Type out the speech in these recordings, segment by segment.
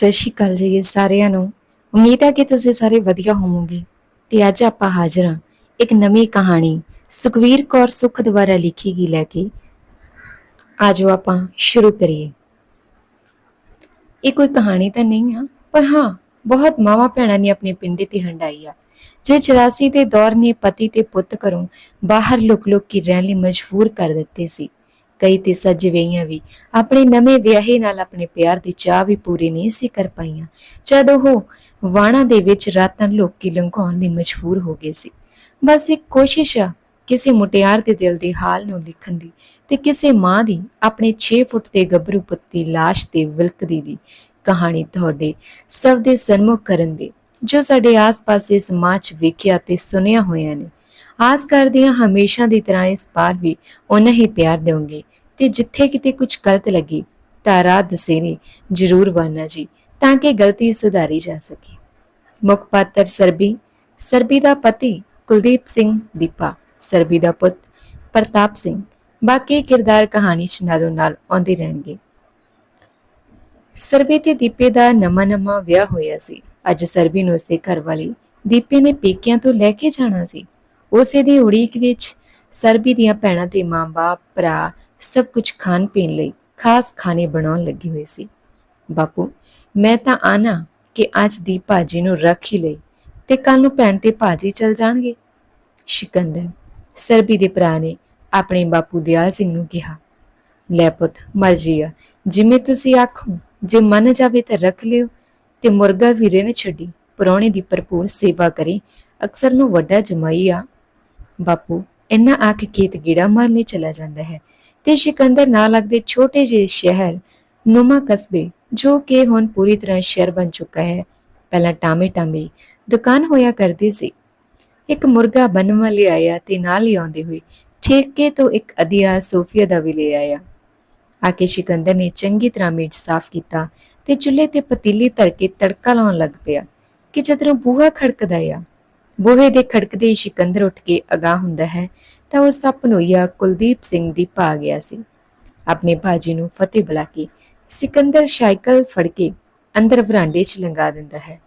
ਸਤਿ ਸ਼੍ਰੀ ਅਕਾਲ ਜੀ ਸਾਰਿਆਂ ਨੂੰ। ਉਮੀਦ ਹੈ ਕਿ ਤੁਸੀਂ ਸਾਰੇ ਵਧੀਆ ਹੋਵੋਗੇ। ਤੇ ਅੱਜ ਆਪਾਂ ਹਾਜ਼ਰ ਹਾਂ ਇੱਕ ਨਵੀਂ ਕਹਾਣੀ ਸੁਖਵੀਰ ਕੌਰ ਸੁਖ ਦੁਆਰਾ ਲਿਖੀ ਗਈ ਲੈ ਕੇ। ਆਜੋ ਆਪਾਂ ਸ਼ੁਰੂ ਕਰੀਏ। ਇਹ ਕੋਈ ਕਹਾਣੀ ਤਾਂ ਨਹੀਂ ਆ, ਪਰ ਹਾਂ, ਬਹੁਤ ਮਾਵਾਂ ਭੈਣਾਂ ਨੇ ਆਪਣੇ ਪਿੰਡੇ ਤੇ ਹੰਡਾਈ ਆ। ਜੇ 84 ਦੇ ਦੌਰ ਨੇ ਪਤੀ ਤੇ ਪੁੱਤ ਘਰੋਂ ਬਾਹਰ ਲੁਕ-ਲੁਕ ਕੇ ਰਹਿਣ ਲਈ ਮਜਬੂਰ ਕਰ ਦਿੱਤੇ ਸੀ। ਕਈ ਤੇ ਸੱਜ ਸੱਜਵੇਈਆਂ ਵੀ। ਆਪਣੇ ਨਵੇਂ ਵਿਆਹੇ ਨਾਲ ਆਪਣੇ ਪਿਆਰ ਦੀ ਚਾਹ ਵੀ ਪੂਰੀ ਨਹੀਂ ਸੀ ਕਰ ਪਾਈਆਂ। ਜਦ ਉਹ ਵਾਣਾ ਦੇ ਵਿੱਚ ਰਾਤਾਂ ਲੋਕੀ ਲੰਘਾਉਣ ਲਈ ਮਜਬੂਰ ਹੋ ਗਏ ਸੀ। ਬਸ ਇੱਕ ਕੋਸ਼ਿਸ਼ ਆ ਕਿਸੇ ਮੁਟਿਆਰ ਦੇ ਦਿਲ ਦੇ ਹਾਲ ਨੂੰ ਲਿਖਣ ਦੀ ਤੇ ਕਿਸੇ ਮਾਂ ਦੀ ਆਪਣੇ 6 ਫੁੱਟ ਦੇ ਗੱਭਰੂ ਪੁੱਤ ਦੀ ਲਾਸ਼ ਤੇ ਵਿਲਕਦੀ ਦੀ ਕਹਾਣੀ ਤੁਹਾਡੇ ਸਭ ਦੇ ਸਨਮੁਖ ਕਰਨ ਦੀ, ਜੋ ਸਾਡੇ ਆਸ-ਪਾਸ ਇਸ ਸਮਾਜ 'ਚ ਵੇਖਿਆ ਤੇ ਸੁਨਿਆ ਹੋਇਆ ਨੇ। ਆਸ ਕਰਦੇ ਹਾਂ ਹਮੇਸ਼ਾ ਦੀ ਤਰ੍ਹਾਂ ਇਸ ਪਾਰ ਵੀ ਉਹਨਾਂ ਹੀ ਪਿਆਰ ਦਿਓਗੇ। ਤੇ ਜਿੱਥੇ ਕਿਤੇ ਕੁਝ ਗਲਤ ਲੱਗੀ, ਤਾਂ ਰਾਹ ਦਸੇਰੇ ਜ਼ਰੂਰ ਵਾਨਾ ਜੀ, ਤਾਂ ਕਿ ਗਲਤੀ ਸੁਧਾਰੀ ਜਾ ਸਕੇ। ਮੁੱਖ ਪਾਤਰ ਸਰਬੀ ਸਰਬੀ ਦਾ ਪਤੀ ਕੁਲਦੀਪ ਸਿੰਘ ਦੀਪਾ, ਸਰਬੀ ਦਾ ਪੁੱਤ ਪ੍ਰਤਾਪ ਸਿੰਘ, ਬਾਕੀ ਕਿਰਦਾਰ ਕਹਾਣੀ 'ਚ ਨਾਲੋਂ ਨਾਲ ਆਉਂਦੇ ਰਹਿਣਗੇ। ਸਰਬੀ ਤੇ ਦੀਪੇ ਦਾ ਨਵਾਂ ਨਵਾਂ ਵਿਆਹ ਹੋਇਆ ਸੀ। ਅੱਜ ਸਰਬੀ ਨੂੰ ਉਸਦੇ ਘਰ ਵਾਲੀ ਦੀਪੇ ਨੇ ਪੇਕਿਆਂ ਤੋਂ ਲੈ ਕੇ ਜਾਣਾ ਸੀ। ਉਸੇ ਦੀ ਉਡੀਕ ਵਿੱਚ ਸਰਬੀ ਦੀਆਂ ਭੈਣਾਂ ਤੇ ਮਾਂ-ਬਾਪ, ਭਰਾ ਸਭ ਕੁਝ ਖਾਣ ਪੀਣ ਲਈ ਖਾਸ ਖਾਣੇ ਬਣਾਉਣ ਲੱਗੇ ਹੋਏ ਸੀ। ਬਾਪੂ, ਮੈਂ ਤਾਂ ਆਨਾ ਕਿ ਅੱਜ ਦੀ ਭਾਜੀ ਨੂੰ ਰੱਖ ਹੀ ਲਈ ਤੇ ਕੱਲ ਨੂੰ ਭੈਣ ਤੇ ਭਾਜੀ ਚਲ ਜਾਣਗੇ। ਸ਼ਿਕੰਦਰ, ਸਰਬੀ ਦੇ ਭਰਾ ਨੇ ਆਪਣੇ ਬਾਪੂ ਦਿਆਲ ਸਿੰਘ ਨੂੰ ਕਿਹਾ, ਲੈ ਪੁੱਤ ਮਰਜ਼ੀ ਆ ਜਿਵੇਂ ਤੁਸੀਂ ਆਖੋ, ਜੇ ਮੰਨ ਜਾਵੇ ਤਾਂ ਰੱਖ ਲਿਓ ਤੇ ਮੁਰਗਾ ਵੀਰੇ ਨੇ ਛੱਡੀ ਪਰੌਣੇ ਦੀ ਭਰਪੂਰ ਸੇਵਾ ਕਰੇ, ਅਕਸਰ ਨੂੰ ਵੱਡਾ ਜਮਾਈ ਆ। ਬਾਪੂ, ਇੰਨਾ ਆਖ ਖੇਤ ਗੀੜਾ ਮਾਰਨੇ ਚਲਾ ਜਾਂਦਾ ਹੈ। ਤੇ ਸਿਕੰਦਰ ਨਾਲ ਲੱਗਦੇ ਛੋਟੇ ਜਿਹੇ ਸ਼ਹਿਰ ਨੁਮਾ ਕਸਬੇ, ਜੋ ਕਿ ਹੁਣ ਪੂਰੀ ਤਰ੍ਹਾਂ ਸ਼ਹਿਰ ਬਣ ਚੁੱਕਾ ਹੈ। ਪਹਿਲਾਂ ਟਾਮੇ ਟਾਮੇ ਦੁਕਾਨ ਹੋਇਆ ਕਰਦੀ ਸੀ। ਇੱਕ ਮੁਰਗਾ ਬਣਵਾ ਲਿਆਇਆ ਤੇ ਨਾਲ ਹੀ ਆਉਂਦੇ ਹੋਏ ਠੇਕੇ ਤੋਂ ਇੱਕ ਅਧਿਆ ਸੋਫੀਆ ਦਾ ਵੀ ਲੈ ਆਇਆ। ਆ ਕੇ ਸਿਕੰਦਰ ਨੇ ਚੰਗੀ ਤਰ੍ਹਾਂ ਮੀਟ ਸਾਫ਼ ਕੀਤਾ ਤੇ ਚੁੱਲ੍ਹੇ ਤੇ ਪਤੀਲੀ ਧਰ ਕੇ ਤੜਕਾ ਲਾਉਣ ਲੱਗ ਪਿਆ ਕਿ ਜਦੋਂ ਬੂਹਾ ਖੜਕਦਾ ਆ। ਬੂਹੇ ਦੇ ਖੜਕਦੇ ਹੀ ਸਿਕੰਦਰ ਉੱਠ ਕੇ ਅਗਾਹ ਹੁੰਦਾ ਹੈ ਤਾਂ ਉਸ ਦਾ ਪਨੋਈਆ ਕੁਲਦੀਪ ਸਿੰਘ ਦੀ ਪਾ ਗਿਆ ਸੀ। ਆਪਣੇ ਭਾਜੀ ਨੂੰ ਫਤਿਹ ਬੁਲਾ ਕੇ ਸਿਕੰਦਰ ਸਾਈਕਲ ਫੜ ਕੇ ਅੰਦਰ ਵਰਾਂਡੇ 'ਚ ਲੰਗਾ ਦਿੰਦਾ ਹੈ।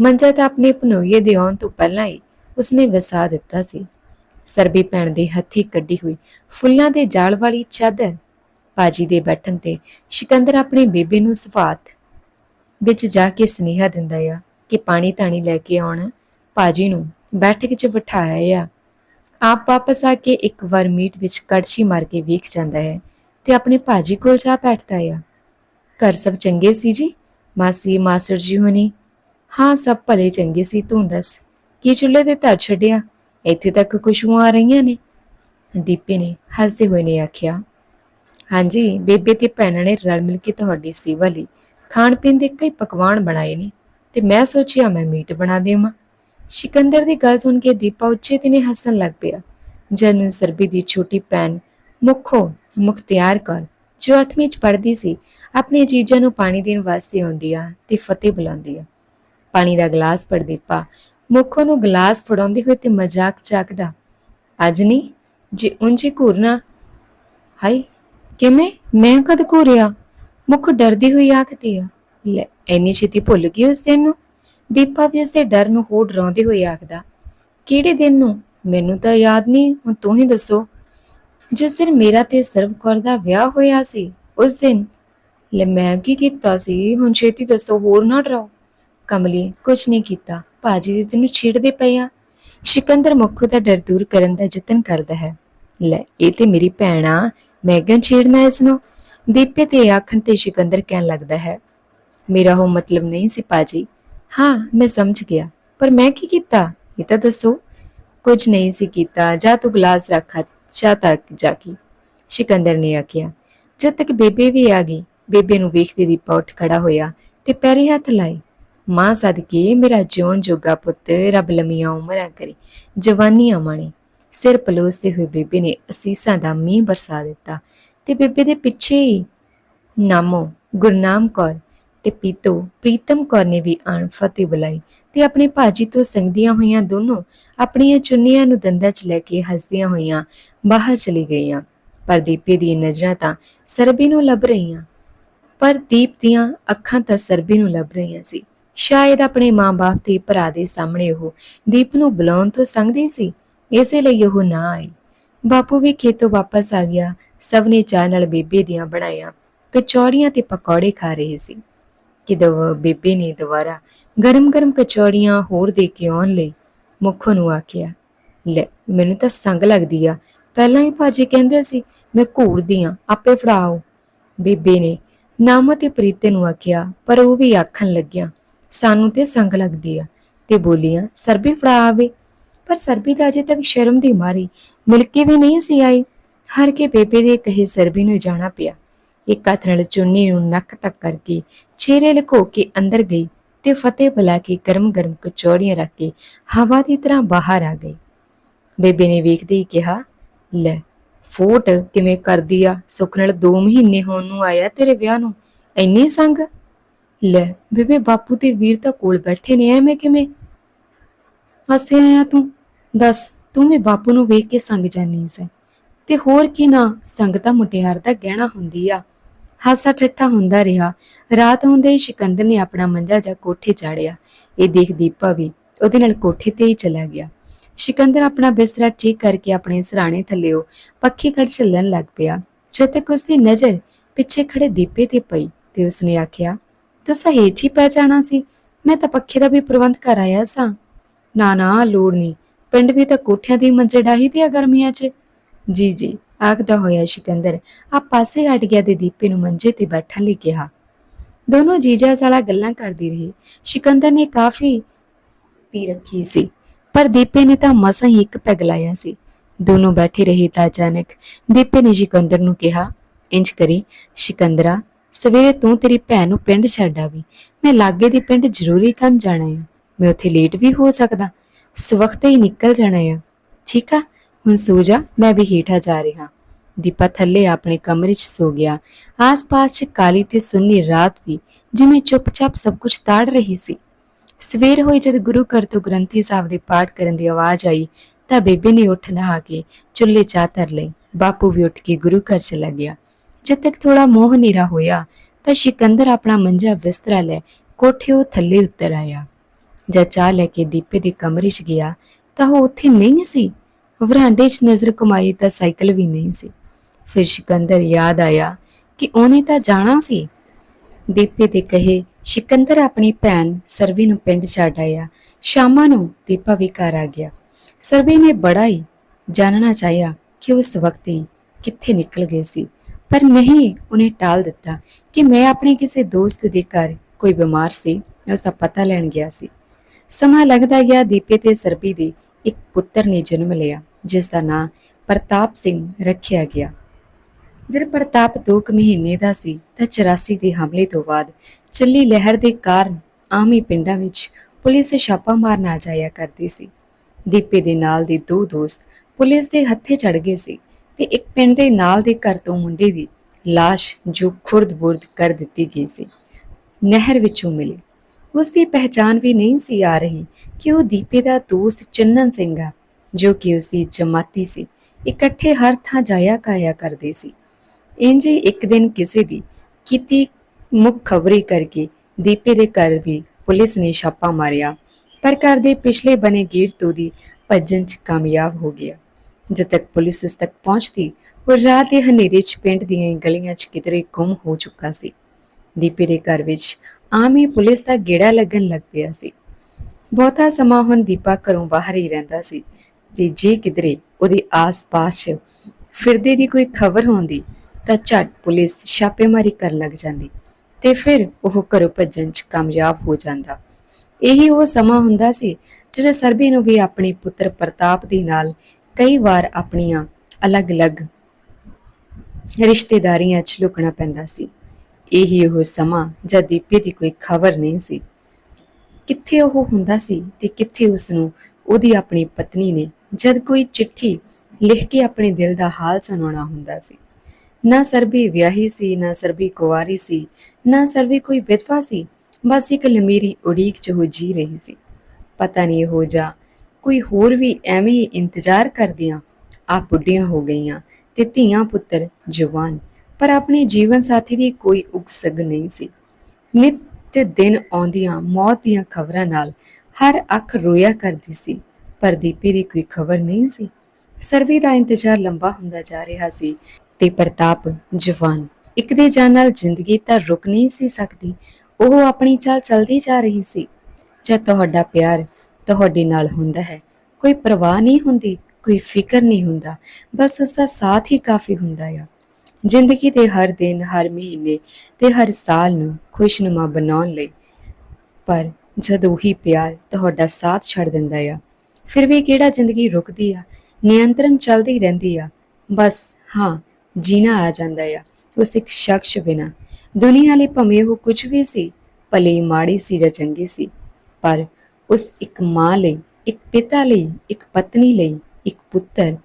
ਮੰਜਾ ਤਾਂ ਆਪਣੇ ਪਨੋਈਏ ਦੇ ਆਉਣ ਤੋਂ ਪਹਿਲਾਂ ਹੀ ਉਸਨੇ ਵਸਾ ਦਿੱਤਾ ਸੀ। ਸਰਬੀ ਭੈਣ ਦੇ ਹੱਥੀ ਕੱਢੀ ਹੋਈ ਫੁੱਲਾਂ ਦੇ ਜਾਲ ਵਾਲੀ ਚਾਦਰ ਭਾਜੀ ਦੇ ਬੈਠਣ ਤੇ ਸਿਕੰਦਰ ਆਪਣੇ ਬੇਬੇ ਨੂੰ ਸਫਾਤ ਵਿੱਚ ਜਾ ਕੇ ਸੁਨੇਹਾ ਦਿੰਦਾ ਆ ਕਿ ਪਾਣੀ ਤਾਣੀ ਲੈ ਕੇ ਆਉਣ। ਭਾਜੀ ਨੂੰ ਬੈਠਕ 'ਚ ਬਿਠਾਇਆ ਆ। ਆਪ ਵਾਪਸ ਆ ਕੇ ਇੱਕ ਵਾਰ ਮੀਟ ਵਿੱਚ ਕੜਛੀ ਮਾਰ ਕੇ ਵੇਖ ਜਾਂਦਾ ਹੈ ਤੇ ਆਪਣੇ ਭਾਜੀ ਕੋਲ ਜਾ ਬੈਠਦਾ ਆ। ਘਰ ਸਭ ਚੰਗੇ ਸੀ ਜੀ? ਮਾਸੀ ਮਾਸਟਰ ਜੀ ਹੋਣੀ? ਹਾਂ, ਸਭ ਭਲੇ ਚੰਗੇ ਸੀ, ਤੂੰ ਦੱਸ, ਕੀ ਚੁੱਲ੍ਹੇ ਤੇ ਧਰ ਛੱਡਿਆ? ਇੱਥੇ ਤੱਕ ਖੁਸ਼ਬੂਆਂ ਆ ਰਹੀਆਂ ਨੇ? ਦੀਪੇ ਨੇ ਹੱਸਦੇ ਹੋਏ ਨੇ ਆਖਿਆ, ਹਾਂਜੀ, ਬੇਬੇ ਤੇ ਭੈਣਾਂ ਨੇ ਰਲ ਮਿਲ ਕੇ ਤੁਹਾਡੀ ਸੇਵਾ ਲਈ ਖਾਣ ਪੀਣ ਦੇ ਕਈ ਪਕਵਾਨ ਬਣਾਏ ਨੇ ਤੇ ਮੈਂ ਸੋਚਿਆ ਮੈਂ ਮੀਟ ਬਣਾ ਦੇਵਾਂ। ਸਿਕੰਦਰ ਦੀ ਗੱਲ ਸੁਣ ਕੇ ਦੀਪਾ ਉੱਚੇ ਤੇ ਨੇ ਹੱਸਣ ਲੱਗ ਪਿਆ। ਜਨ ਸਰਬੀ ਦੀ ਛੋਟੀ ਭੈਣ ਮੁਖੋ ਮੁਖਤਿਆਰ ਕੌਰ ਜੋ 8ਵੀਂ ਚ ਪੜ੍ਹਦੀ ਸੀ, ਆਪਣੇ ਜੀਜਾ ਨੂੰ ਪਾਣੀ ਦੇਣ ਵਾਸਤੇ ਆਉਂਦੀ ਆ ਤੇ ਫਤਿਹ ਬੁਲਾਉਂਦੀ ਆ। ਪਾਣੀ ਦਾ ਗਲਾਸ ਫੜ ਦੀਪਾ ਮੁਖੋ ਨੂੰ ਗਲਾਸ ਫੜਾਉਂਦੇ ਹੋਏ ਤੇ ਮਜ਼ਾਕ ਚੱਕਦਾ, ਅੱਜ ਨਹੀਂ, ਜੇ ਉਂਝੀ ਘੂਰਨਾ। ਹਾਈ ਕਿਵੇਂ? ਮੈਂ ਕਦ ਘੂਰਿਆ? ਮੁਖ ਡਰਦੀ ਹੋਈ ਆਖਦੀ ਆ, ਲੈ ਐਨੀ ਛੇਤੀ ਭੁੱਲ ਗਈ ਉਸ ਦਿਨ ਨੂੰ? ਦੀਪਾ ਵੀ ਉਸ ਦੇ ਡਰ ਨੂੰ ਹੋਰ ਡਰਾਉਂਦੇ ਹੋਏ ਆਖਦਾ, ਕਿਹੜੇ ਦਿਨ ਨੂੰ? ਮੈਨੂੰ ਤਾਂ ਯਾਦ ਨਹੀਂ, ਹੁਣ ਤੂੰ ਹੀ ਦੱਸੋ। ਜਿਸ ਦਿਨ ਮੇਰਾ ਤੇ ਸਰਵ ਦਾ ਵਿਆਹ ਹੋਇਆ ਸੀ, ਉਸ ਦਿਨ ਲੈ ਮੈਂ ਕੀ ਕੀਤਾ ਸੀ? ਹੁਣ ਛੇਤੀ ਦੱਸੋ, ਹੋਰ ਨਾ ਡਰਾਓ। ਕਮਲੀ ਕੁਛ ਨਹੀਂ ਕੀਤਾ, ਭਾਜੀ ਦੇ ਤੈਨੂੰ ਛੇੜਦੇ ਪਏ ਆ। ਸਿਕੰਦਰ ਮੁੱਖੋਂ ਦਾ ਡਰ ਦੂਰ ਕਰਨ ਦਾ ਯਤਨ ਕਰਦਾ ਹੈ। ਲੈ, ਇਹ ਤੇ ਮੇਰੀ ਭੈਣ ਆ ਮੈਂ ਕਿਉਂ ਛੇੜਨਾ ਇਸ ਨੂੰ ਦੀਪੇ ਤੇ ਆਖਣ ਤੇ ਸਿਕੰਦਰ ਕਹਿਣ ਲੱਗਦਾ ਹੈ, ਮੇਰਾ ਉਹ ਮਤਲਬ ਨਹੀਂ ਸੀ ਪਾਜੀ ਹਾਂ, ਮੈਂ ਸਮਝ ਗਿਆ। ਪਰ ਮੈਂ ਕੀ ਕੀਤਾ? ਇਹ ਤਾਂ ਦੱਸੋ। ਕੁਝ ਨਹੀਂ ਸੀ ਕੀਤਾ। ਜਾ ਤੂੰ ਗਲਾਸ ਰੱਖ, ਚਾਹ ਤੱਕ ਜਾ ਕੇ ਸਿਕੰਦਰ ਨੇ ਆਖਿਆ, ਜਦ ਤੱਕ ਬੇਬੇ ਵੀ ਆ ਗਈ, ਬੇਬੇ ਨੂੰ ਵੇਖਦੇ ਦੀਪਾ ਉੱਠ ਖੜਾ ਹੋਇਆ ਤੇ ਪੈਰੇ ਹੱਥ ਲਾਏ ਮਾਂ ਸਦਕੇ ਮੇਰਾ ਜਿਉਣ ਜੋਗਾ ਪੁੱਤ, ਰੱਬ ਲੰਮੀਆਂ ਉਮਰਾਂ ਕਰੇ ਜਵਾਨੀ ਆਵਣੀ ਸਿਰ ਪਲੋਸਦੇ ਹੋਏ ਬੇਬੇ ਨੇ ਅਸੀਸਾਂ ਦਾ ਮੀਂਹ ਬਰਸਾ ਦਿੱਤਾ ਤੇ ਬੇਬੇ ਦੇ ਪਿੱਛੇ ਹੀ ਨਾਮੋ ਗੁਰਨਾਮ ਕੌਰ ਤੇ ਪੀਤੋ, ਪ੍ਰੀਤਮ ਕੌਰ ਨੇ ਵੀ ਆਣ ਫਤਿਹ ਬੁਲਾਈ ਤੇ ਆਪਣੇ ਭਾਜੀ ਤੋਂ ਸੰਗਦੀਆਂ ਹੋਈਆਂ ਦੋਨੋਂ ਆਪਣੀਆਂ ਚੁੰਨੀਆਂ ਨੂੰ ਦੰਦਾਂ 'ਚ ਲੈ ਕੇ ਹੱਸਦੀਆਂ ਹੋਈਆਂ ਬਾਹਰ ਚਲੀ ਗਈਆਂ। ਪਰ ਦੀਪੇ ਦੀਆਂ ਨਜ਼ਰਾਂ ਤਾਂ ਸਰਬੀ ਨੂੰ ਲੱਭ ਰਹੀਆਂ। ਪਰ ਦੀਪ ਦੀਆਂ ਅੱਖਾਂ ਤਾਂ ਸਰਬੀ ਨੂੰ ਲੱਭ ਰਹੀਆਂ ਸੀ। ਸ਼ਾਇਦ ਆਪਣੇ ਮਾਂ-ਬਾਪ ਤੇ ਭਰਾ ਦੇ ਸਾਹਮਣੇ ਉਹ ਦੀਪ ਨੂੰ ਬੁਲਾਉਣ ਤੋਂ ਸੰਗਦੀ ਸੀ, ਇਸੇ ਲਈ ਉਹ ਨਾ ਆਈ। ਬਾਪੂ ਵੀ ਖੇਤੋਂ ਵਾਪਸ ਆ ਗਿਆ, ਸਭ ਨੇ ਚਾਹ ਨਾਲ ਬੇਬੇ ਦੀਆਂ ਬਣਾਈਆਂ ਕਚੌੜੀਆਂ ਤੇ ਪਕੌੜੇ ਖਾ ਰਹੇ ਸੀ। ਕਿਦੋਂ ਬੇਬੇ ਨੇ ਦੁਬਾਰਾ ਗਰਮ-ਗਰਮ ਕਚੌੜੀਆਂ ਹੋਰ ਦੇ ਕੇ ਆਉਣ ਲਈ ਮੁੱਖੋਂ ਨੂੰ ਆਖਿਆ, ਲੈ, ਮੈਨੂੰ ਤਾਂ ਸੰਗ ਲੱਗਦੀ ਆ। ਪਹਿਲਾਂ ਹੀ ਭਾਜੀ ਕਹਿੰਦੇ ਸੀ, ਮੈਂ ਘੂਰਦੀ ਆ, ਆਪੇ ਫੜਾਓ। ਬੇਬੇ ਨੇ ਨਾਮ ਤੇ ਪ੍ਰੀਤੇ ਨੂੰ ਆਖਿਆ, ਪਰ ਉਹ ਵੀ ਆਖਣ ਲੱਗਿਆ, ਸਾਨੂੰ ਤੇ ਸੰਗ ਲੱਗਦੀ ਆ। ਤੇ ਬੋਲੀਆਂ, ਸਰਬੀ ਫੜਾ ਆਵੇ। ਪਰ ਸਰਬੀ ਤਾਂ ਅਜੇ ਤੱਕ ਸ਼ਰਮ ਦੀ ਮਾਰੀ ਮਿਲ ਕੇ ਵੀ ਨਹੀਂ ਸੀ ਆਈ। ਹਰ ਕੇ ਬੇਬੇ ਦੇ ਕਹੇ ਸਰਬੀ ਨੂੰ ਜਾਣਾ ਪਿਆ। ਇੱਕ ਹੱਥ ਨਾਲ ਚੁੰਨੀ ਨੂੰ ਨੱਕ ਤੱਕ ਕਰਕੇ ਚਿਹਰੇ ਲੁਕੋ ਕੇ ਅੰਦਰ ਗਈ ਤੇ ਫਤਿਹ ਬੁਲਾ ਕੇ ਗਰਮ-ਗਰਮ ਕਚੌੜੀਆਂ ਰੱਖ ਕੇ ਹਵਾ ਦੀ ਤਰ੍ਹਾਂ ਬਾਹਰ ਆ ਗਈ। ਬੇਬੇ ਨੇ ਵੇਖਦੇ ਹੀ ਕਿਹਾ, ਲੈ, ਫੋਟ ਕਿਵੇਂ ਕਰਦੀ ਆ? ਸੁੱਖ ਨਾਲ 2 ਮਹੀਨੇ ਹੋਣ ਨੂੰ ਆਇਆ ਤੇਰੇ ਵਿਆਹ ਨੂੰ। ਇੰਨੀ ਸੰਗ? ਲੈ, ਬੇਬੇ, ਬਾਪੂ ਤੇ ਵੀਰ ਤਾਂ ਕੋਲ ਬੈਠੇ ਨੇ, ਐਵੇਂ ਕਿਵੇਂ? ਹੱਸੇ ਆਇਆ ਤੂੰ। ਦੱਸ, ਤੂੰ ਵੀ ਬਾਪੂ ਨੂੰ ਵੇਖ ਕੇ ਸੰਗ ਜਾਨੀ ਸੈਂ। ਤੇ ਹੋਰ ਕੀ ਨਾ, ਸੰਗ ਤਾਂ ਮੁਟਿਆਰ ਦਾ ਗਹਿਣਾ ਹੁੰਦੀ ਆ। ਹਾਸਾ ਠੱਠਾ ਹੁੰਦਾ ਰਿਹਾ। ਰਾਤ ਹੁੰਦੇ ਹੀ ਸਿਕੰਦਰ ਨੇ ਆਪਣਾ ਮੰਜਾ ਜਾ ਕੋਠੇ ਚਾੜਿਆ। ਇਹ ਦੇਖ ਦੀਪਾ ਵੀ ਉਹਦੇ ਨਾਲ ਕੋਠੇ ਤੇ ਹੀ ਚਲਾ ਗਿਆ। ਸਿਕੰਦਰ ਆਪਣਾ ਬਿਸਤਰਾ ਠੀਕ ਕਰਕੇ ਆਪਣੇ ਸਰਾਣੇ ਥੱਲੇਓ ਪੱਖੀ ਕੱਢ ਚੱਲਣ ਲੱਗ ਪਿਆ। ਜਦ ਤੱਕ ਉਸਦੀ ਨਜ਼ਰ ਪਿੱਛੇ ਖੜੇ ਦੀਪੇ ਤੇ ਪਈ ਤੇ ਉਸਨੇ ਆਖਿਆ ਤੂੰ ਸਹੇਜ ਹੀ ਪਹਿਚਾਣਾ ਸੀ। ਮੈਂ ਤਾਂ ਪੱਖੇ ਦਾ ਵੀ ਪ੍ਰਬੰਧ ਕਰ ਆਇਆ ਸਾਂ। ਨਾ ਨਾ, ਲੋੜ ਨਹੀਂ। ਪਿੰਡ ਵੀ ਤਾਂ ਕੋਠਿਆਂ ਦੀ ਮੰਜੇ ਡਾਹੀ ਤੇ ਆ ਗਰਮੀਆਂ 'ਚ। ਜੀ ਜੀ। ਆਖਦਾ ਹੋਇਆ ਸਿਕੰਦਰ ਆ ਪਾਸੇ ਹਟ ਗਿਆ ਤੇ ਦੀਪੇ ਨੂੰ ਮੰਜੇ ਤੇ ਬੈਠਣ ਲਈ ਕਿਹਾ। ਦੋਨੋਂ ਜੀਜਾ ਸਾਲਾ ਗੱਲਾਂ ਕਰਦੀ ਰਹੀ। ਸਿਕੰਦਰ ਨੇ ਕਾਫੀ ਪੀ ਰੱਖੀ ਸੀ, ਪਰ ਦੀਪੇ ਨੇ ਤਾਂ ਮਸਾਂ ਹੀ ਇੱਕ ਪੈਗ ਲਾਇਆ ਸੀ। ਦੋਨੋਂ ਬੈਠੇ ਰਹੇ ਤਾਂ ਅਚਾਨਕ ਦੀਪੇ ਨੇ ਸਿਕੰਦਰ ਨੂੰ ਕਿਹਾ, ਇੰਜ ਕਰੀ, ਸਿਕੰਦਰਾ, ਸਵੇਰੇ ਤੂੰ ਤੇਰੀ ਭੈਣ ਨੂੰ ਪਿੰਡ ਛੱਡ ਆਵੀਂ। ਮੈਂ ਲਾਗੇ ਦੇ ਪਿੰਡ ਜ਼ਰੂਰੀ ਕੰਮ ਜਾਣਾ ਹੈ ਮੈਂ ਉੱਥੇ ਲੇਟ ਵੀ ਹੋ ਸਕਦਾ। ਸਵਖਤ ਹੀ ਨਿਕਲ ਜਾਣਾ ਹੈ ਠੀਕ ਆ ਹੁਣ ਸੋ ਜਾ ਮੈਂ ਵੀ ਹੇਠਾਂ ਜਾ ਰਿਹਾ। ਦੀਪਾ ਥੱਲੇ ਆਪਣੇ ਕਮਰੇ 'ਚ ਸੋ ਗਿਆ। ਆਸ-ਪਾਸ 'ਚ ਕਾਲੀ ਤੇ ਸੁੰਨੀ ਰਾਤ ਵੀ ਜਿਵੇਂ ਚੁੱਪਚਾਪ ਸਭ ਕੁਝ ਤਾੜ ਰਹੀ ਸੀ। ਸਵੇਰ ਹੋਈ ਜਦ ਗੁਰੂ ਘਰ ਤੋਂ ਗ੍ਰੰਥੀ ਸਾਹਿਬ ਦੇ ਪਾਠ ਕਰਨ ਦੀ ਆਵਾਜ਼ ਆਈ, ਤਾਂ ਬੇਬੇ ਨੇ ਉੱਠ ਨਹਾ ਕੇ ਚੁੱਲ੍ਹੇ ਚਾਹ ਧਰ ਲਈ ਬਾਪੂ ਵੀ ਉੱਠ ਕੇ ਗੁਰੂ ਘਰ ਚਲਾ ਗਿਆ। ਜਦ ਤੱਕ ਥੋੜਾ ਮੋਹ ਨੀਰਾ ਹੋਇਆ, ਤਾਂ ਸਿਕੰਦਰ ਆਪਣਾ ਮੰਜਾ ਬਿਸਤਰਾ ਲੈ ਕੋਠੇ ਉਹ ਥੱਲੇ ਉੱਤਰ ਆਇਆ। ਜਦ ਚਾਹ ਲੈ ਕੇ ਦੀਪੇ ਦੇ ਕਮਰੇ 'ਚ ਗਿਆ, ਤਾਂ ਉਹ ਉੱਥੇ ਨਹੀਂ ਸੀ। ਵਰਾਂਡੇ 'ਚ ਨਜ਼ਰ ਕਮਾਈ ਤਾਂ ਸਾਈਕਲ ਵੀ ਨਹੀਂ ਸੀ। ਫਿਰ ਸਿਕੰਦਰ ਯਾਦ ਆਇਆ ਕਿ ਉਹਨੇ ਤਾਂ ਜਾਣਾ ਸੀ। ਦੀਪੇ ਦੇ ਕਹੇ, ਸਿਕੰਦਰ ਆਪਣੀ ਭੈਣ ਸਰਵੀ ਨੂੰ ਪਿੰਡ ਛੱਡ ਆਇਆ। ਸ਼ਾਮਾਂ ਨੂੰ ਦੀਪਾ ਵੀ ਘਰ ਆ ਗਿਆ। ਸਰਵੀ ਨੇ ਬੜਾ ਹੀ ਜਾਣਨਾ ਚਾਹਿਆ ਕਿ ਉਸ ਵਕਤ ਹੀ ਕਿੱਥੇ ਨਿਕਲ ਗਏ ਸੀ। ਪਰ ਨਹੀਂ, ਉਹਨੇ ਟਾਲ ਦਿੱਤਾ ਕਿ ਮੈਂ ਆਪਣੇ ਕਿਸੇ ਦੋਸਤ ਦੇ ਘਰ ਕੋਈ ਬਿਮਾਰ ਸੀ ਉਸ ਦਾ ਪਤਾ ਲੈਣ ਗਿਆ ਸੀ। ਸਮਾਂ ਲੱਗਦਾ ਗਿਆ ਦੀਪੇ ਤੇ ਸਰਬੀ ਦੇ ਇੱਕ ਪੁੱਤਰ ਨੇ ਜਨਮ ਲਿਆ। ਜਿਸ ਦਾ ਨਾਂ ਪ੍ਰਤਾਪ ਸਿੰਘ ਰੱਖਿਆ ਗਿਆ। ਜਦ ਪ੍ਰਤਾਪ 2 ਕੁ ਮਹੀਨੇ ਦਾ ਸੀ ਤਾਂ 84 ਦੇ ਹਮਲੇ ਤੋਂ ਬਾਅਦ ਚੱਲੀ ਲਹਿਰ ਦੇ ਕਾਰਨ ਆਮੀ ਪਿੰਡਾਂ ਵਿੱਚ ਪੁਲਿਸ ਛਾਪਾ ਮਾਰਨ ਆ ਜਾਇਆ ਕਰਦੀ ਸੀ। ਦੀਪੇ ਦੇ ਨਾਲ ਦੇ ਦੋ ਦੋਸਤ ਪੁਲਿਸ ਦੇ ਹੱਥੇ ਚੜ ਗਏ ਸੀ ਤੇ ਇੱਕ ਪਿੰਡ ਦੇ ਨਾਲ ਦੇ ਘਰ ਤੋਂ ਮੁੰਡੇ ਦੀ লাশ ਜੋ ਖੁਰਦ-ਬੁਰਦ ਕਰ ਦਿੱਤੀ ਗਈ ਸੀ, ਨਹਿਰ ਵਿੱਚੋਂ ਮਿਲੀ। ਉਸ ਦੀ ਪਹਿਚਾਨ ਵੀ ਨਹੀਂ ਸੀ ਆ ਰਹੀ ਕਿ ਉਹ ਦੀਪੇ ਦਾ ਦੋਸਤ ਚੰਨਨ ਸਿੰਘ ਆ ਜੋ ਕਿ ਉਸ ਦੀ ਜਮਾਤੀ ਸੀ, ਇਕੱਠੇ ਹਰ ਥਾਂ ਜਾਇਆ ਕਾਇਆ ਕਰਦੇ ਸੀ। ਇੰਜ ਹੀ ਇੱਕ ਦਿਨ ਕਿਸੇ ਦੀ ਕੀਤੀ ਮੁੱਖ ਖਬਰੀ ਕਰਕੇ ਦੀਪੇ ਦੇ ਘਰ ਵੀ ਪੁਲਿਸ ਨੇ ਛਾਪਾ ਮਾਰਿਆ, ਪਰ ਘਰ ਦੇ ਪਿਛਲੇ ਬਨੇ ਗੇਟ ਤੋਂ ਦੀ ਭੱਜਣ 'ਚ ਕਾਮਯਾਬ ਹੋ ਗਿਆ। ਜਦ ਤੱਕ ਪੁਲਿਸ ਉਸ ਤੱਕ ਪਹੁੰਚਦੀ, ਉਹ ਰਾਤ ਦੇ ਹਨੇਰੇ 'ਚ ਪਿੰਡ ਦੀਆਂ ਗਲੀਆਂ 'ਚ ਕਿਧਰੇ ਗੁੰਮ ਹੋ ਚੁੱਕਾ ਸੀ। ਦੀਪੇ ਦੇ ਘਰ ਵਿੱਚ ਆਮ ਹੀ ਪੁਲਿਸ ਦਾ ਗੇੜਾ ਲੱਗਣ ਲੱਗ ਪਿਆ ਸੀ। ਬਹੁਤਾ ਸਮਾਂ ਹੁਣ ਦੀਪਾ ਘਰੋਂ ਬਾਹਰ ਹੀ ਰਹਿੰਦਾ ਸੀ ਤੇ ਜੇ ਕਿਧਰੇ ਉਹਦੇ ਆਸ-ਪਾਸ 'ਚ ਫਿਰਦੇ ਦੀ ਕੋਈ ਖਬਰ ਹੁੰਦੀ ਤਾਂ ਝਟ ਪੁਲਿਸ ਛਾਪੇਮਾਰੀ ਕਰਨ ਲੱਗ ਜਾਂਦੀ ਤੇ ਫਿਰ ਉਹ ਘਰੋਂ ਭੱਜਣ 'ਚ ਕਾਮਯਾਬ ਹੋ ਜਾਂਦਾ। ਇਹੀ ਉਹ ਸਮਾਂ ਹੁੰਦਾ ਸੀ ਜਿਹੜਾ ਸਰਬੀ ਨੂੰ ਵੀ ਆਪਣੇ ਪੁੱਤਰ ਪ੍ਰਤਾਪ ਦੇ ਨਾਲ ਕਈ ਵਾਰ ਆਪਣੀਆਂ ਅਲੱਗ-ਅਲੱਗ ਰਿਸ਼ਤੇਦਾਰੀਆਂ 'ਚ ਲੁਕਣਾ ਪੈਂਦਾ ਸੀ। ਇਹੀ ਉਹ ਸਮਾਂ ਜਦ ਦੀਪੇ ਦੀ ਕੋਈ ਖਬਰ ਨਹੀਂ ਸੀ। ਕਿੱਥੇ ਉਹ ਹੁੰਦਾ ਸੀ ਤੇ ਕਿੱਥੇ ਉਸ ਨੂੰ ਉਹਦੀ ਆਪਣੀ ਪਤਨੀ ਨੇ ਜਦ ਕੋਈ ਚਿੱਠੀ ਲਿਖ ਕੇ ਆਪਣੇ ਦਿਲ ਦਾ ਹਾਲ ਸੁਣਾਉਣਾ ਹੁੰਦਾ ਸੀ। ਨਾ ਸਰਬੀ ਵਿਆਹੀ ਸੀ, ਨਾ ਸਰਬੀ ਕੁਵਾਰੀ ਸੀ, ਨਾ ਸਰਬੀ ਕੋਈ ਵਿਧਵਾ ਸੀ, ਬਸ ਇੱਕ ਲਮੀਰੀ ਉਡੀਕ ਚ ਹੋ ਜੀ ਰਹੀ ਸੀ। ਪਤਾ ਨਹੀਂ ਹੋ ਜਾ ਕੋਈ ਹੋਰ ਵੀ ਐਵੇਂ ਹੀ ਇੰਤਜ਼ਾਰ ਕਰਦੀਆਂ, ਆ ਬੁੱਢੀਆਂ ਹੋ ਗਈਆਂ ਤੇ ਧੀਆਂ ਪੁੱਤਰ ਜਵਾਨ, ਪਰ ਆਪਣੇ ਜੀਵਨ ਸਾਥੀ ਦੀ ਕੋਈ ਉਕਸਗ ਨਹੀਂ ਸੀ। ਨਿਤ ਦਿਨ ਆਉਂਦੀਆਂ, ਮੌਤ ਦੀਆਂ ਖਬਰਾਂ ਨਾਲ ਹਰ ਅੱਖ ਰੋਇਆ ਕਰਦੀ ਸੀ। ਪਰ ਦੀਪੀ ਦੀ ਕੋਈ ਖਬਰ ਨਹੀਂ ਸੀ। ਸਰਵੇ ਦਾ ਇੰਤਜ਼ਾਰ ਲੰਬਾ ਹੁੰਦਾ ਜਾ ਰਿਹਾ ਸੀ ਤੇ ਪ੍ਰਤਾਪ ਜਵਾਨ, ਇੱਕ ਦੇ ਜਾਨ ਨਾਲ ਜ਼ਿੰਦਗੀ ਤਾਂ ਰੁਕ ਨਹੀਂ ਸੀ ਸਕਦੀ, ਉਹ ਆਪਣੀ ਚਾਲ ਚਲਦੀ ਜਾ ਰਹੀ ਸੀ। ਜਦ ਤੁਹਾਡਾ ਪਿਆਰ ਤੁਹਾਡੇ ਨਾਲ ਹੁੰਦਾ ਹੈ, ਕੋਈ ਪਰਵਾਹ ਨਹੀਂ ਹੁੰਦੀ, ਕੋਈ ਫਿਕਰ ਨਹੀਂ ਹੁੰਦਾ, ਬਸ ਉਸ ਦਾ ਸਾਥ ਹੀ ਕਾਫੀ ਹੁੰਦਾ ਆ। ਜ਼ਿੰਦਗੀ ਦੇ ਹਰ ਦਿਨ, ਹਰ ਮਹੀਨੇ ਤੇ ਹਰ ਸਾਲ ਨੂੰ ਖੁਸ਼ਨੁਮਾ ਬਣਾਉਣ ਲਈ, ਪਰ ਜਦ ਉਹੀ ਪਿਆਰ ਤੁਹਾਡਾ ਸਾਥ ਛੱਡ ਦਿੰਦਾ ਆ ਫਿਰ ਵੀ ਕਿਹੜਾ ਜ਼ਿੰਦਗੀ ਰੁਕਦੀ ਆ? ਨਿਯੰਤਰਣ ਚੱਲਦੀ ਰਹਿੰਦੀ ਆ। ਬਸ, ਹਾਂ, ਜੀਣਾ ਆ ਜਾਂਦਾ ਆ। ਉਸ ਇੱਕ ਸ਼ਖਸ ਬਿਨਾ। ਦੁਨੀਆ ਲਈ ਭਵੇਂ ਉਹ ਕੁਝ ਵੀ ਸੀ, ਭਲੇ ਮਾੜੀ ਸੀ ਜਾਂ ਚੰਗੀ ਸੀ। ਪਰ ਉਸ ਇੱਕ ਮਾਂ ਲਈ, ਇੱਕ ਪਿਤਾ ਲਈ, ਇੱਕ ਪਤਨੀ ਲਈ, ਇੱਕ ਪੁੱਤਰ,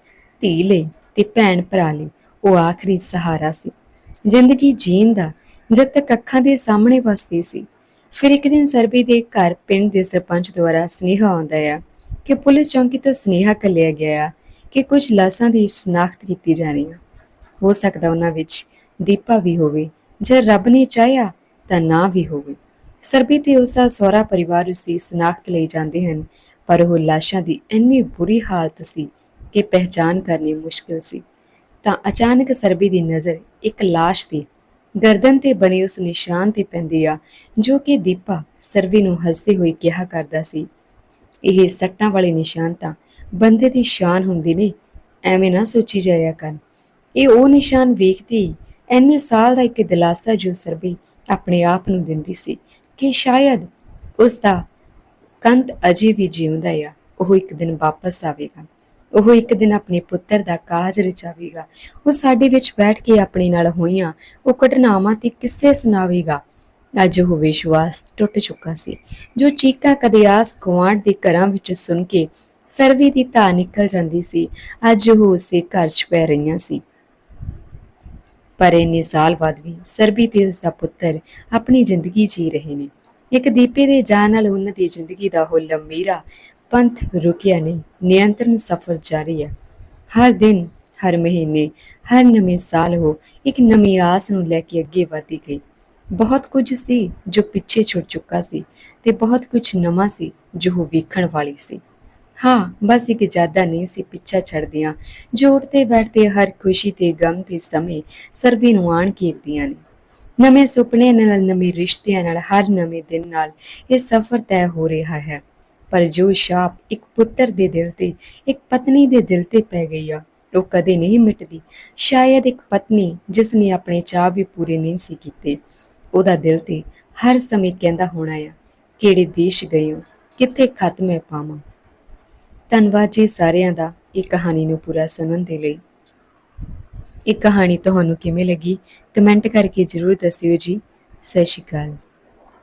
ਧੀ ਲਈ ਤੇ ਭੈਣ ਭਰਾ ਲਈ ਉਹ ਆਖਰੀ ਸਹਾਰਾ ਸੀ। ਜ਼ਿੰਦਗੀ ਜੀਣ ਦਾ ਜਦ ਤੱਕ ਅੱਖਾਂ ਦੇ ਸਾਹਮਣੇ ਵਸਦੀ ਸੀ, ਫਿਰ ਇੱਕ ਦਿਨ ਸਰਬੀ ਦੇ ਘਰ ਪਿੰਡ ਦੇ ਸਰਪੰਚ ਦੁਆਰਾ ਸੁਨੇਹਾ ਆਉਂਦਾ ਆ। ਕਿ ਪੁਲਿਸ ਚੌਂਕੀ ਤੋਂ ਸੁਨੇਹਾ ਕੱਲਿਆ ਗਿਆ ਕਿ ਕੁਝ ਲਾਸ਼ਾਂ ਦੀ ਸ਼ਨਾਖਤ ਕੀਤੀ ਜਾਣੀ ਆ। ਹੋ ਸਕਦਾ ਉਹਨਾਂ ਵਿੱਚ ਦੀਪਾ ਵੀ ਹੋਵੇ ਜੇ ਰੱਬ ਨੇ ਚਾਹਿਆ ਤਾਂ ਨਾ ਵੀ ਹੋਵੇ। ਸਰਬੀ ਤੇ ਉਸ ਦਾ ਸਹੁਰਾ ਪਰਿਵਾਰ ਉਸ ਦੀ ਸ਼ਨਾਖਤ ਲਈ ਜਾਂਦੇ ਹਨ, ਪਰ ਉਹ ਲਾਸ਼ਾਂ ਦੀ ਇੰਨੀ ਬੁਰੀ ਹਾਲਤ ਸੀ ਕਿ ਪਹਿਚਾਨ ਕਰਨੀ ਮੁਸ਼ਕਲ ਸੀ। ਤਾਂ ਅਚਾਨਕ ਸਰਬੀ ਦੀ ਨਜ਼ਰ ਇੱਕ ਲਾਸ਼ ਦੀ ਗਰਦਨ ਤੇ ਬਣੇ ਉਸ ਨਿਸ਼ਾਨ ਤੇ ਪੈਂਦੀ ਆ, ਜੋ ਕਿ ਦੀਪਾ ਸਰਵੀ ਨੂੰ ਹੱਸਦੇ ਹੋਏ ਕਿਹਾ ਕਰਦਾ ਸੀ ਇਹ ਸੱਟਾਂ ਵਾਲੇ ਨਿਸ਼ਾਨ ਤਾਂ ਬੰਦੇ ਦੀ ਸ਼ਾਨ ਹੁੰਦੀ ਨੇ, ਐਵੇਂ ਨਾ ਸੋਚੀ ਜਾਇਆ ਕਰ। ਇਹ ਉਹ ਨਿਸ਼ਾਨ ਵੇਖਦੀ ਐਨੇ ਸਾਲ ਦਾ ਇੱਕ ਦਿਲਾਸਾ ਜੋ ਸਰਬੀ ਆਪਣੇ ਆਪ ਨੂੰ ਦਿੰਦੀ ਸੀ ਕਿ ਸ਼ਾਇਦ ਉਸ ਦਾ ਕੰਤ ਅਜੇ ਵੀ ਜਿਉਂਦਾ ਆ, ਉਹ ਇੱਕ ਦਿਨ ਵਾਪਸ ਆਵੇਗਾ। ਉਹ ਇੱਕ ਦਿਨ ਆਪਣੇ ਪੁੱਤਰ ਦਾ ਕਾਜ ਰਚਾਵੇਗਾ। ਉਹ ਸਾਡੇ ਵਿੱਚ ਬੈਠ ਕੇ ਆਪਣੇ ਨਾਲ ਹੋਈਆਂ ਉਹ ਘਟਨਾਵਾਂ ਤੇ ਕਿੱਸੇ ਸੁਣਾਵੇਗਾ। ਅੱਜ ਉਹ ਵਿਸ਼ਵਾਸ ਟੁੱਟ ਚੁੱਕਾ ਸੀ, ਜੋ ਚੀਕਾ ਕਦੇ ਆਸ ਗੁਆਂਢ ਦੇ ਘਰਾਂ ਵਿੱਚ ਸੁਣ ਕੇ ਸਰਵੀ ਦੀ ਧਾ ਨਿਕਲ ਜਾਂਦੀ ਸੀ, ਅੱਜ ਉਹ ਉਸੇ ਘਰ 'ਚ ਪੈ ਰਹੀਆਂ ਸੀ। ਪਰ ਇੰਨੇ ਸਾਲ ਬਾਅਦ ਵੀ ਸਰਬੀ ਤੇ ਉਸ ਦਾ ਪੁੱਤਰ ਆਪਣੀ ਜ਼ਿੰਦਗੀ ਜੀ ਰਹੇ ਨੇ। ਇੱਕ ਦੀਪੇ ਦੇ ਜਾਣ ਨਾਲ ਉਹਨਾਂ ਦੀ ਜ਼ਿੰਦਗੀ ਦਾ ਉਹ ਲੰਮੀਰਾ ਪੰਥ ਰੁਕਿਆ ਨਹੀਂ, ਨਿਯੰਤਰਣ ਸਫ਼ਰ ਜਾਰੀ ਹੈ। ਹਰ ਦਿਨ, ਹਰ ਮਹੀਨੇ, ਹਰ ਨਵੇਂ ਸਾਲ ਉਹ ਇੱਕ ਨਵੀਂ ਆਸ ਨੂੰ ਲੈ ਕੇ ਅੱਗੇ ਵਧਦੀ ਗਈ। ਬਹੁਤ ਕੁਝ ਸੀ ਜੋ ਪਿੱਛੇ ਛੁੱਟ ਚੁੱਕਾ ਸੀ ਤੇ ਬਹੁਤ ਕੁਝ ਨਵਾਂ ਸੀ ਜੋ ਉਹ ਵੇਖਣ ਵਾਲੀ ਸੀ। ਹਾਂ, ਬਸ ਇੱਕ ਜ਼ਿਆਦਾ ਨਹੀਂ ਸੀ ਪਿੱਛਾ ਛੱਡਦੀਆਂ ਜੋ ਉੱਠਦੇ ਬੈਠਦੇ ਹਰ ਖੁਸ਼ੀ ਤੇ ਗਮ ਦੇ ਸਮੇਂ ਸਰਬੀ ਨੂੰ ਆਣ ਘੇਰਦੀਆਂ ਨੇ। ਨਵੇਂ ਸੁਪਨੇ ਨਾਲ, ਨਵੇਂ ਰਿਸ਼ਤਿਆਂ ਨਾਲ, ਹਰ ਨਵੇਂ ਦਿਨ ਨਾਲ ਇਹ ਸਫ਼ਰ ਤੈਅ ਹੋ ਰਿਹਾ ਹੈ। ਪਰ ਜੋ ਸ਼ਾਪ ਇੱਕ ਪੁੱਤਰ ਦੇ ਦਿਲ ਤੇ, ਇੱਕ ਪਤਨੀ ਦੇ ਦਿਲ ਤੇ ਪੈ ਗਈ ਆ, ਉਹ ਕਦੇ ਨਹੀਂ ਮਿਟਦੀ। ਸ਼ਾਇਦ ਇੱਕ ਪਤਨੀ ਜਿਸ ਨੇ ਆਪਣੇ ਚਾਹ ਵੀ ਪੂਰੇ ਨਹੀਂ ਸੀ ਕੀਤੇ ਉਹਦਾ ਦਿਲ ਤੇ ਹਰ ਸਮੇਂ ਕਹਿੰਦਾ ਹੋਣਾ ਆ, ਕਿਹੜੇ ਦੇਸ਼ ਗਏ ਹੋ? ਕਿੱਥੇ ਖਤਮ ਹੈ ਪਾਵਾਂ? ਧੰਨਵਾਦ ਜੀ ਸਾਰਿਆਂ ਦਾ ਇਹ ਕਹਾਣੀ ਨੂੰ ਪੂਰਾ ਸੁਣਨ ਦੇ ਲਈ। ਇਹ ਕਹਾਣੀ ਤੁਹਾਨੂੰ ਕਿਵੇਂ ਲੱਗੀ? ਕਮੈਂਟ ਕਰਕੇ ਜਰੂਰ ਦੱਸਿਓ ਜੀ। ਸਤਿ ਸ਼੍ਰੀ ਅਕਾਲ।